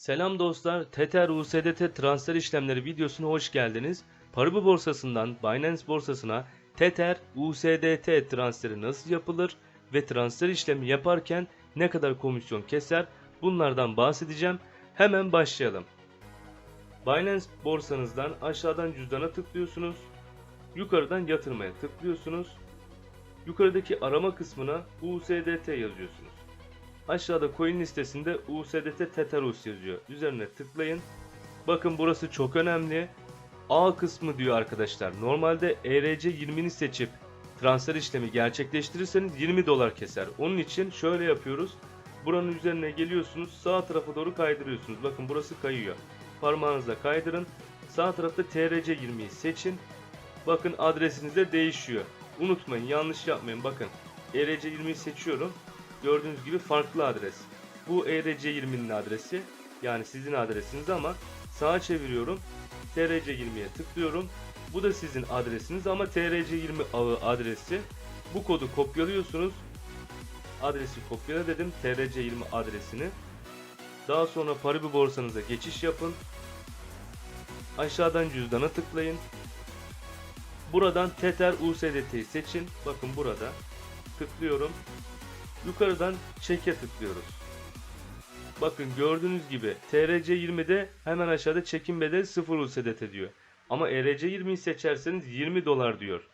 Selam dostlar, Tether USDT transfer işlemleri videosuna hoş geldiniz. Paribu borsasından Binance borsasına Tether USDT transferi nasıl yapılır ve transfer işlemi yaparken ne kadar komisyon keser bunlardan bahsedeceğim. Hemen başlayalım. Binance borsanızdan aşağıdan cüzdana tıklıyorsunuz. Yukarıdan yatırmaya tıklıyorsunuz. Yukarıdaki arama kısmına USDT yazıyorsunuz. Aşağıda coin listesinde USDT Tetherus yazıyor. Üzerine tıklayın. Bakın burası çok önemli. A kısmı diyor arkadaşlar. Normalde E ERC20'ni seçip transfer işlemi gerçekleştirirseniz 20 dolar keser. Onun için şöyle yapıyoruz. Buranın üzerine geliyorsunuz. Sağ tarafa doğru kaydırıyorsunuz. Bakın burası kayıyor. Parmağınızla kaydırın. Sağ tarafta TRC20'yi seçin. Bakın adresiniz de değişiyor. Unutmayın yanlış yapmayın. Bakın ERC20'yi seçiyorum. Gördüğünüz gibi farklı adres. Bu E ERC20'nin adresi. Yani sizin adresiniz ama sağa çeviriyorum. TRC20'ye tıklıyorum. Bu da sizin adresiniz ama TRC20 ağı adresi. Bu kodu kopyalıyorsunuz. Adresi kopyala dedim. TRC20 adresini. Daha sonra Paribu borsanıza geçiş yapın. Aşağıdan cüzdana tıklayın. Buradan Tether USDT'yi seçin. Bakın burada. Tıklıyorum. Yukarıdan çeke tıklıyoruz. Bakın gördüğünüz gibi TRC20'de hemen aşağıda çekim bedeli 0 USDT diyor. Ama ERC20'yi seçerseniz 20 dolar diyor.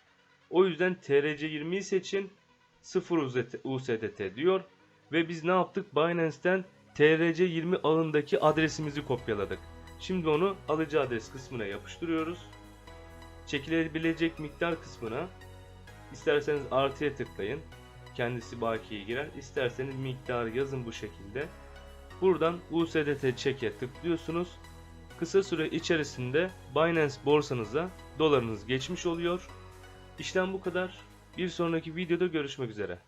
O yüzden TRC20'yi seçin 0 USDT diyor. Ve biz ne yaptık? Binance'ten TRC20 ağındaki adresimizi kopyaladık. Şimdi onu alıcı adres kısmına yapıştırıyoruz. Çekilebilecek miktar kısmına isterseniz artıya tıklayın kendisi bakiye girer. İsterseniz miktarı yazın bu şekilde. Buradan USDT çeke tıklıyorsunuz. Kısa süre içerisinde Binance borsanıza dolarınız geçmiş oluyor. İşlem bu kadar. Bir sonraki videoda görüşmek üzere.